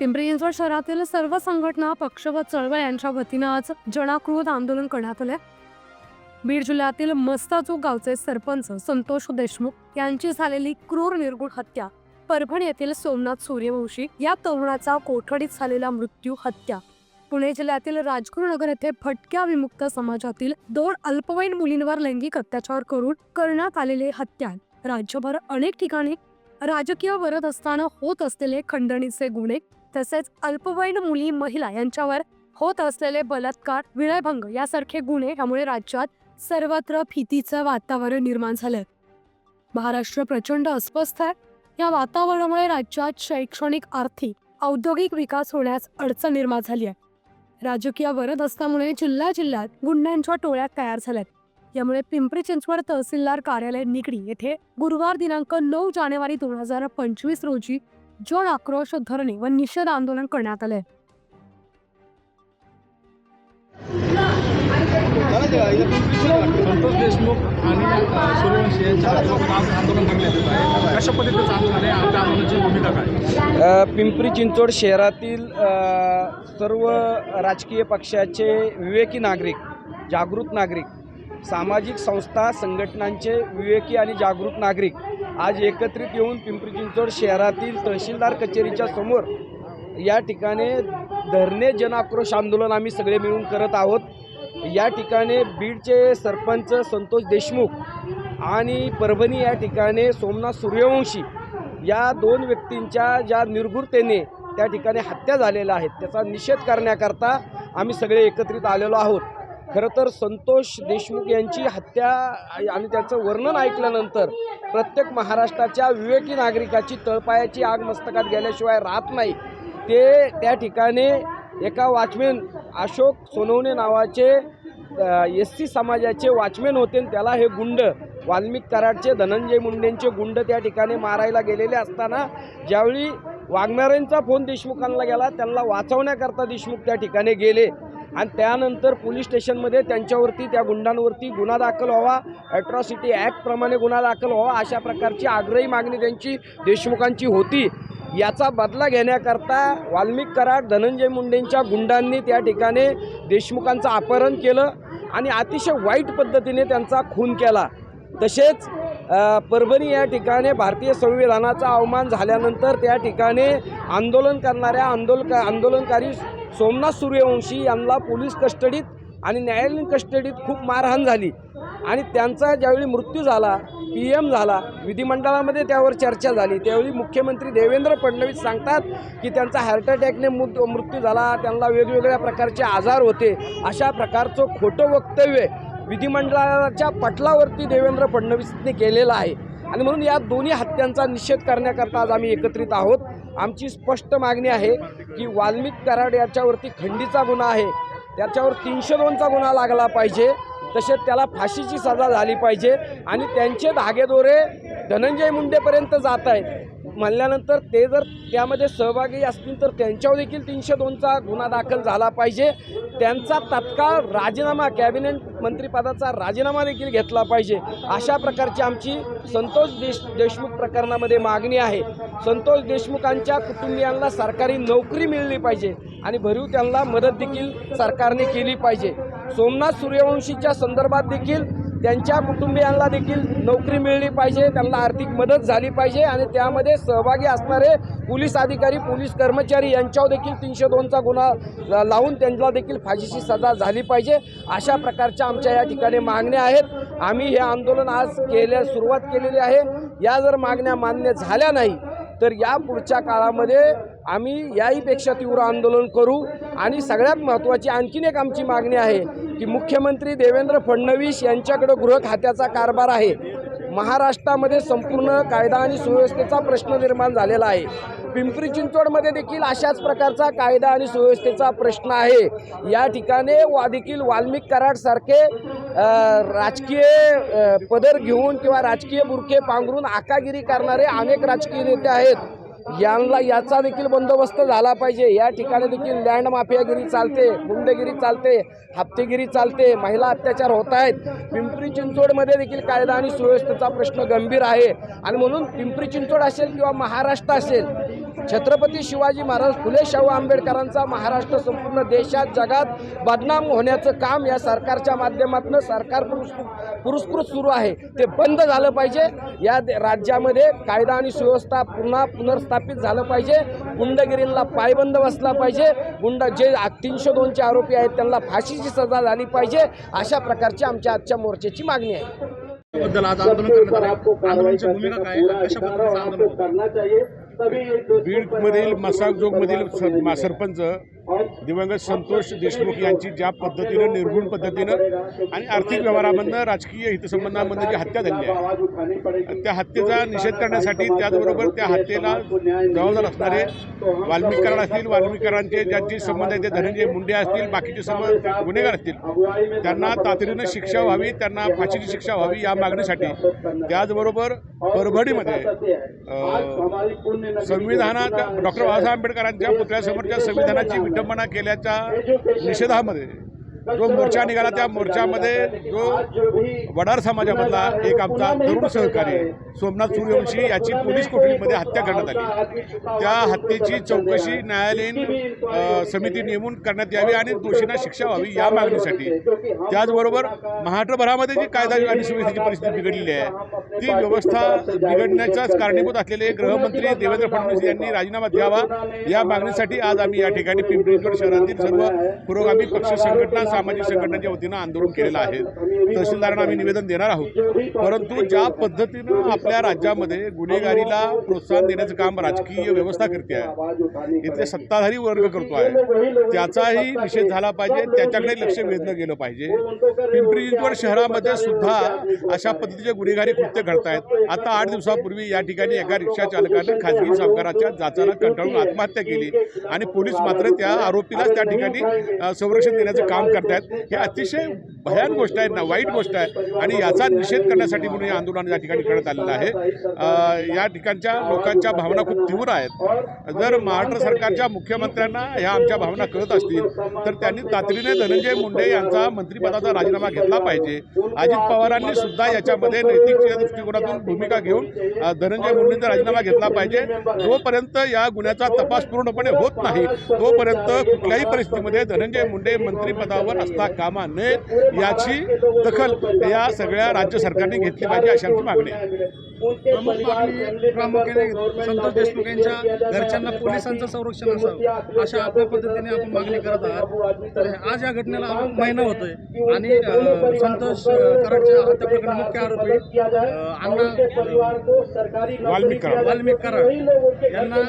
पिंपरी चिंचवड शहरातील सर्व संघटना पक्ष व चळवळ यांच्या वतीनं आज जनाक्रोध आंदोलन करण्यात आले बीड जिल्ह्यातील मस्ताचूक गावचे सरपंच संतोष देशमुख यांची झालेली क्रूर निर्गुण हत्या परभणी येथील सोमनाथ सूर्यवंशी या तरुणाचा कोठडीत झालेला मृत्यू हत्या पुणे जिल्ह्यातील राजगुरुनगर येथे भटक्या विमुक्त समाजातील दोन अल्पवयीन मुलींवर लैंगिक अत्याचार करून करण्यात आलेले हत्या. राज्यभर अनेक ठिकाणी राजकीय वरद असताना होत असलेले खंडणीचे गुन्हे तसेच अल्पवयीन मुली महिला यांच्यावर होत असलेले बलात्कार विनयभंग यासारखे गुन्हे यामुळे राज्यात सर्वत्र भीतीचं वातावरण निर्माण झालंय. महाराष्ट्र प्रचंड अस्वस्थ आहे. या वातावरणामुळे राज्यात शैक्षणिक आर्थिक औद्योगिक विकास होण्यास अडचण निर्माण झाली आहे. राजकीय वरद असल्यामुळे जिल्हा जिल्ह्यात गुंड्यांच्या टोळ्या तयार झाल्यात. यामुळे पिंपरी चिंचवड तहसीलदार कार्यालय निगडी येथे गुरुवार दिनांक नऊ जानेवारी दोन हजार पंचवीस रोजी जन आक्रोश धरणे व निषेध आंदोलन करण्यात आले संतोष देशमुख आणि अ, सूर्यवंशी यांच्या विरोधात आज आंदोलन करण्यात येत आहे. कशा पद्धतीचं आंदोलन आहे आमच्या आंदोलनाची भूमिका काय? अ, पिंपरी चिंचवड शहरातील सर्व राजकीय पक्षाचे विवेकी नागरिक जागृत नागरिक सामाजिक संस्था संघटनांचे विवेकी आणि जागृत नागरिक आज एकत्रित येऊन पिंपरी चिंचवड शहरातील तहसीलदार कचेरीच्या समोर या ठिकाणी धरणे जनआक्रोश आंदोलन आम्ही सगळे मिळून करत आहोत. या ठिकाणी बीडचे सरपंच संतोष देशमुख आणि परभणी या ठिकाणी सोमनाथ सूर्यवंशी या दोन व्यक्तींच्या ज्या निर्भुरतेने त्या ठिकाणी हत्या झालेल्या आहेत त्याचा निषेध करण्याकरता आम्ही सगळे एकत्रित आलेलो आहोत. खरं तर संतोष देशमुख यांची हत्या आणि त्याचं वर्णन ऐकल्यानंतर प्रत्येक महाराष्ट्राच्या विवेकी नागरिकाची तळपायाची आग मस्तकात गेल्याशिवाय राहत नाही. ते त्या ठिकाणी एका वॉचमॅन अशोक सोनवणे नावाचे एस सी समाजाचे वॉचमॅन होते आणि त्याला हे गुंड वाल्मिक कराडचे धनंजय मुंडेंचे गुंड त्या ठिकाणी मारायला गेलेले असताना ज्यावेळी वाघमारेंचा फोन देशमुखांना गेला त्यांना वाचवण्याकरता देशमुख त्या ठिकाणी गेले. आणि त्यानंतर पोलीस स्टेशनमध्ये त्यांच्यावरती त्या गुंडांवरती गुन्हा दाखल व्हावा. ॲट्रॉसिटी ॲक्टप्रमाणे गुन्हा दाखल व्हावा अशा प्रकारची आग्रही मागणी त्यांची देशमुखांची होती. याचा बदला घेण्याकरता वाल्मिक कराड धनंजय मुंडेंच्या गुंडांनी त्या ठिकाणी देशमुखांचं अपहरण केलं आणि अतिशय वाईट पद्धतीने त्यांचा खून केला. तसेच परभणी या ठिकाणी भारतीय संविधानाचा अवमान झाल्यानंतर त्या ठिकाणी आंदोलन करणाऱ्या आंदोलक आंदोलनकारी सोमनाथ सूर्यवंशी यांना पोलीस कस्टडीत आणि न्यायालयीन कस्टडीत खूप मारहाण झाली. आणि त्यांचा ज्यावेळी मृत्यू झाला पी एम झाला विधिमंडळामध्ये त्यावर चर्चा झाली. त्यावेळी मुख्यमंत्री देवेंद्र फडणवीस सांगतात की त्यांचा हार्ट अटॅकने मृ- मृत्यू झाला त्यांना वेगवेगळ्या प्रकारचे आजार होते. अशा प्रकारचं खोटं वक्तव्य विधिमंडळाच्या पटलावरती देवेंद्र फडणवीसने केलेलं आहे. आणि म्हणून या दोन्ही हत्यांचा निषेध करण्याकरता आज आम्ही एकत्रित आहोत. आमची स्पष्ट मागणी आहे की वाल्मिक कराड याच्यावरती खंडीचा गुन्हा आहे. त्याच्यावर तीनशे दोनचा गुन्हा लागला पाहिजे. तसेच त्याला फाशीची सजा झाली पाहिजे. आणि त्यांचे धागेदोरे धनंजय मुंडेपर्यंत जात आहेत. म्हणल्यानंतर ते जर त्यामध्ये सहभागी असतील तर त्यांच्यावर देखील तीनशे दोनचा गुन्हा दाखल झाला पाहिजे. त्यांचा तत्काळ राजीनामा कॅबिनेट मंत्रिपदाचा राजीनामा देखील घेतला पाहिजे. अशा प्रकारची आमची संतोष देश देशमुख प्रकरणामध्ये मागणी आहे. संतोष देशमुखांच्या कुटुंबियांना सरकारी नोकरी मिळली पाहिजे आणि भरीव त्यांना मदत देखील सरकारने केली पाहिजे. सोमनाथ सूर्यवंशीच्या संदर्भात देखील त्यांच्या कुटुंबियांना देखील नोकरी मिळली पाहिजे त्यांना आर्थिक मदत झाली पाहिजे आणि त्यामध्ये सहभागी असणारे पोलीस अधिकारी पोलीस कर्मचारी यांच्यावर देखील तीनशे दोनचा गुन्हा लावून त्यांना देखील फाशीची सजा झाली पाहिजे. अशा प्रकारच्या आमच्या या ठिकाणी मागण्या आहेत. आम्ही हे आंदोलन आज केल्या सुरुवात केलेली आहे. या जर मागण्या मान्य झाल्या नाही तर या पुढच्या काळामध्ये आम्ही याहीपेक्षा तीव्र आंदोलन करू आणि सगळ्यात महत्त्वाची आणखीन एक आमची मागणी आहे की मुख्यमंत्री देवेंद्र फडणवीस यांच्याकडं गृह खात्याचा कारभार आहे. महाराष्ट्रामध्ये संपूर्ण कायदा आणि सुव्यवस्थेचा प्रश्न निर्माण झालेला आहे. पिंपरी चिंचवडमध्ये देखील अशाच प्रकारचा कायदा आणि सुव्यवस्थेचा प्रश्न आहे. या ठिकाणी वा देखील वाल्मिक कराडसारखे राजकीय पदर घेऊन किंवा राजकीय बुरखे पांघरून आकागिरी करणारे अनेक राजकीय नेते आहेत. यांना याचा देखील बंदोबस्त झाला पाहिजे. या ठिकाणी देखील लँड माफियागिरी चालते गुंडगिरी चालते हप्तेगिरी चालते महिला अत्याचार होत आहेत. पिंपरी चिंचवडमध्ये देखील कायदा आणि सुव्यवस्थेचा प्रश्न गंभीर आहे. आणि म्हणून पिंपरी चिंचवड असेल किंवा महाराष्ट्र असेल छत्रपती शिवाजी महाराज फुले शाहू आंबेडकरांचा महाराष्ट्र संपूर्ण देशात जगात बदनाम होण्याचं काम या सरकारच्या माध्यमातून सरकार पुरस्कृत पुरस्कृत सुरू आहे. ते बंद झालं पाहिजे. या राज्यामध्ये कायदा आणि सुव्यवस्था पुन्हा पुनर्स्थापित झालं पाहिजे. गुंडगिरींना पायबंद बसला पाहिजे. गुंड जे तीनशे दोनचे आरोपी आहेत त्यांना फाशीची सजा झाली पाहिजे. अशा प्रकारची आमच्या आजच्या मोर्चाची मागणी आहे. बद्दल आज आंदोलन करण्यात आले आंदोलनाची भूमिका काय? कशा पद्धतीचं आंदोलन? बीडमधील मसाकजोगमधील स- मा- सरपंच दिवंगत संतोष देशमुख यांची ज्या पद्धतीनं निर्गुण पद्धतीनं आणि आर्थिक व्यवहारामधनं राजकीय हितसंबंधामधनं जी हत्या झाली आहे त्या हत्येचा निषेध करण्यासाठी त्याचबरोबर त्या हत्येला जबाबदार असणारे वाल्मिकरण असतील वाल्मिकरांचे ज्यांचे संबंध आहेत ते धनंजय मुंडे असतील बाकीचे संबंध गुन्हेगार असतील त्यांना तातडीनं शिक्षा व्हावी त्यांना फाशीची शिक्षा व्हावी या मागणीसाठी त्याचबरोबर परभणीमध्ये संविधानात डॉक्टर बाबासाहेब आंबेडकरांच्या पुतळ्यासमोरच्या संविधानाची विटंबना केल्याच्या निषेधामध्ये जो मोर्चा निघाला त्या मोर्चामध्ये जो वडार समाजामधला एक आमचा तरुण सहकारी सोमनाथ सूर्यवंशी याची पोलीस कोठडीमध्ये हत्या करण्यात आली. त्या हत्येची चौकशी न्यायालयीन समिती नेमून करण्यात यावी आणि दोषींना शिक्षा व्हावी या मागणीसाठी. त्याचबरोबर महाराष्ट्रभरामध्ये जी कायदा आणि सुव्यवस्थेची परिस्थिती बिघडलेली आहे ती व्यवस्था बिघडण्याचाच कारणीभूत असलेले गृहमंत्री देवेंद्र फडणवीस यांनी राजीनामा द्यावा या मागणीसाठी आज आम्ही या ठिकाणी पिंपरी शहरातील सर्व पुरोगामी पक्ष संघटना सामाजिक संघटनांच्या वतीनं आंदोलन केलेलं आहे. तहसीलदारांना आम्ही निवेदन देणार आहोत. परंतु ज्या पद्धतीनं आपल्या राज्यामध्ये गुन्हेगारीला प्रोत्साहन देण्याचं काम राजकीय व्यवस्था करते आहे इथले सत्ताधारी वर्ग करतो आहे त्याचाही निषेध झाला पाहिजे त्याच्याकडे लक्ष वेधलं गेलं पाहिजे. पिंपरी चिंचवड शहरामध्ये सुद्धा अशा पद्धतीचे गुन्हेगारी कृत्य घडतायत. आता आठ दिवसापूर्वी या ठिकाणी एका रिक्षा चालकानं खाजगी सावकाराच्या जाचाला कंटाळून आत्महत्या केली आणि पोलीस मात्र त्या आरोपीलाच त्या ठिकाणी संरक्षण देण्याचं काम करतायत. हे अतिशय भयान गोष्ट आहे ना वाईट गोष्ट आहे आणि याचा निषेध करण्यासाठी म्हणून हे आंदोलन या ठिकाणी करण्यात आलेलं आहे. या ठिकाणच्या लोकांच्या भावना खूप तीव्र आहेत. जर महाराष्ट्र सरकारच्या मुख्यमंत्र्यांना ह्या आमच्या भावना कळत असतील तर त्यांनी तातडीने धनंजय मुंडे यांचा मंत्रिपदाचा राजीनामा घेतला पाहिजे. अजित पवारांनी सुद्धा याच्यामध्ये नैतिक दृष्टिकोनातून भूमिका घेऊन धनंजय मुंडेंचा राजीनामा घेतला पाहिजे. जोपर्यंत या गुन्ह्याचा तपास पूर्णपणे होत नाही तोपर्यंत कुठल्याही परिस्थितीमध्ये धनंजय मुंडे मंत्रिपदावर असता कामा नयेत याची दखल या सगळ्या राज्य सरकारने घेतली पाहिजे अशी आमची मागणी आहे. प्रमुख मागणी प्रामुख्याने संतोष देशमुख यांच्या घरच्यांना पोलिसांचं संरक्षण असावं अशा आपल्या पद्धतीने आपण मागणी करत आहात. तर आज या घटनेला महिना होतोय आणि संतोष कराडच्या हत्या प्रकरणी मुख्य आरोपी अ, अण्णा वाल्मिक कराड. वाल्मिक कराड यांना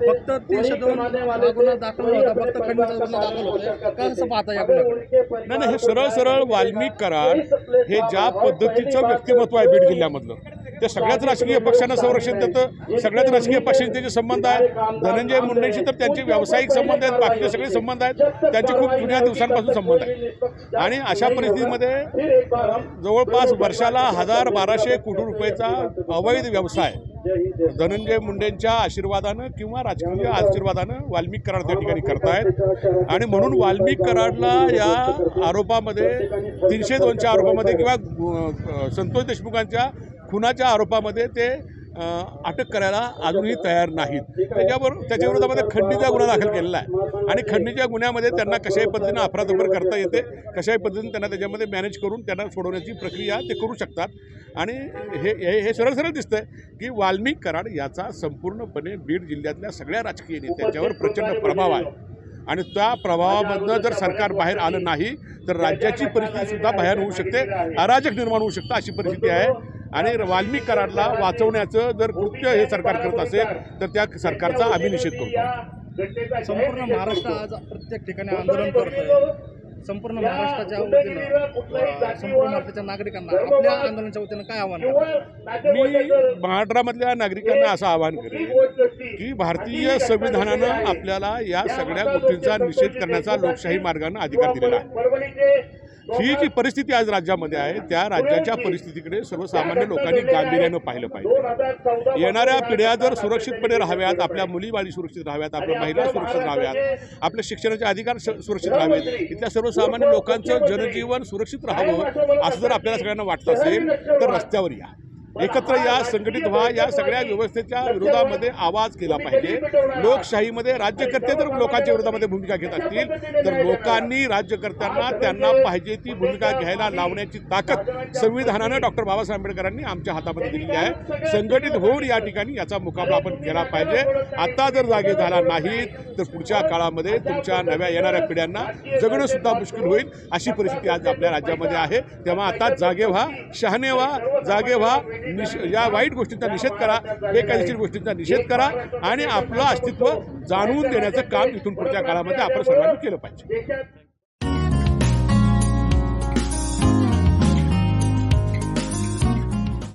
फक्त तीनशे दोन हा गुन्हा दाखल होता फक्त गुन्हा दाखल होता. कसं पाहता या गुन्ह्याकडे नाही नाही हे सरळ सरळ वाल्मिक कराड हे ज्या पद्धतीचं व्यक्तिमत्व आहे बीड जिल्ह्यामधलं. त्या सगळ्याच राजकीय पक्षांना संरक्षण देतं सगळ्याच राजकीय पक्षांचे त्याचे संबंध आहेत धनंजय मुंडेंशी तर त्यांचे व्यावसायिक संबंध आहेत बाकीचे सगळे संबंध आहेत त्यांचे खूप जुन्या दिवसांपासून संबंध आहेत. आणि अशा परिस्थितीमध्ये जवळपास वर्षाला हजार बाराशे कोटी रुपयाचा अवैध व्यवसाय धनंजय मुंडेंच्या आशीर्वादानं किंवा राजकीय आशीर्वादानं वाल्मिक कराड त्या ठिकाणी करतायत. आणि म्हणून वाल्मिक कराडला या आरोपामध्ये तीनशे दोनच्या आरोपामध्ये किंवा संतोष देशमुखांच्या खुनाच्या आरोपामध्ये ते अटक करायला अजूनही तयार नाहीत. त्याच्यावर त्याच्या विरोधामध्ये खंडणीचा गुन्हा दाखल केलेला आहे. आणि खंडणीच्या गुन्ह्यामध्ये त्यांना कशाही पद्धतीनं अफरातफर करता येते कशाही पद्धतीनं त्यांना त्याच्यामध्ये मॅनेज करून त्यांना सोडवण्याची प्रक्रिया ते करू शकतात. आणि हे हे हे सरळ सरळ दिसतं की वाल्मिक कराड याचा संपूर्णपणे बीड जिल्ह्यातल्या सगळ्या राजकीय नेत्यांच्यावर प्रचंड प्रभाव आहे. आणि त्या प्रभावामधनं जर सरकार बाहेर आलं नाही तर राज्याची परिस्थितीसुद्धा बाहेर भयान होऊ शकते अराजक निर्माण होऊ शकतं अशी परिस्थिती आहे. आणि वाल्मिक कराडला वाचवण्याचं जर कृत्य हे सरकार करत असेल तर त्या सरकारचा आम्ही निषेध करतो. संपूर्ण महाराष्ट्र आज प्रत्येक ठिकाणी आंदोलन करतोय. संपूर्ण महाराष्ट्राच्या वतीनं संपूर्ण महाराष्ट्राच्या नागरिकांना आपल्या आंदोलनाच्या वतीनं काय आव्हान मी महाराष्ट्रामधल्या नागरिकांना असं आवाहन करेन की भारतीय संविधानानं आपल्याला या सगळ्या गोष्टींचा निषेध करण्याचा लोकशाही मार्गानं अधिकार दिलेला आहे. ही जी परिस्थिती आज राज्यामध्ये आहे त्या राज्याच्या परिस्थितीकडे सर्वसामान्य लोकांनी गांभीर्यानं पाहिलं पाहिजे. येणाऱ्या पिढ्या जर सुरक्षितपणे राहाव्यात आपल्या मुलीबाळी सुरक्षित राहाव्यात आपल्या महिला सुरक्षित राहाव्यात आपल्या शिक्षणाचे अधिकार सुरक्षित राहावेत इथल्या सर्वसामान्य लोकांचं जनजीवन सुरक्षित राहावं असं जर आपल्याला सगळ्यांना वाटत असेल तर रस्त्यावर या. एकत्र या संघटित व्हा या सगळ्या व्यवस्थेच्या विरोधामध्ये आवाज केला पाहिजे. लोकशाहीमध्ये राज्यकर्ते जर लोकांच्या विरोधामध्ये भूमिका घेत असतील तर लोकांनी राज्यकर्त्यांना त्यांना पाहिजे ती भूमिका घ्यायला लावण्याची ताकद संविधानानं डॉक्टर बाबासाहेब आंबेडकरांनी आमच्या हातामध्ये दिलेली आहे. संघटित होऊन या ठिकाणी याचा मुकाबला आपण केला पाहिजे. आता जर जागे झाला नाही तर पुढच्या काळामध्ये तुमच्या नव्या येणाऱ्या पिढ्यांना जगणं सुद्धा मुश्किल होईल अशी परिस्थिती आज आपल्या राज्यामध्ये आहे. तेव्हा आता जागे व्हा शहाणे व्हा जागे व्हा. निष या वाईट गोष्टींचा निषेध करा बेकायदेशीर गोष्टींचा निषेध करा आणि आपलं अस्तित्व जाणून देण्याचं काम इथून पुढच्या काळामध्ये आपण सर्वांनी केलं पाहिजे.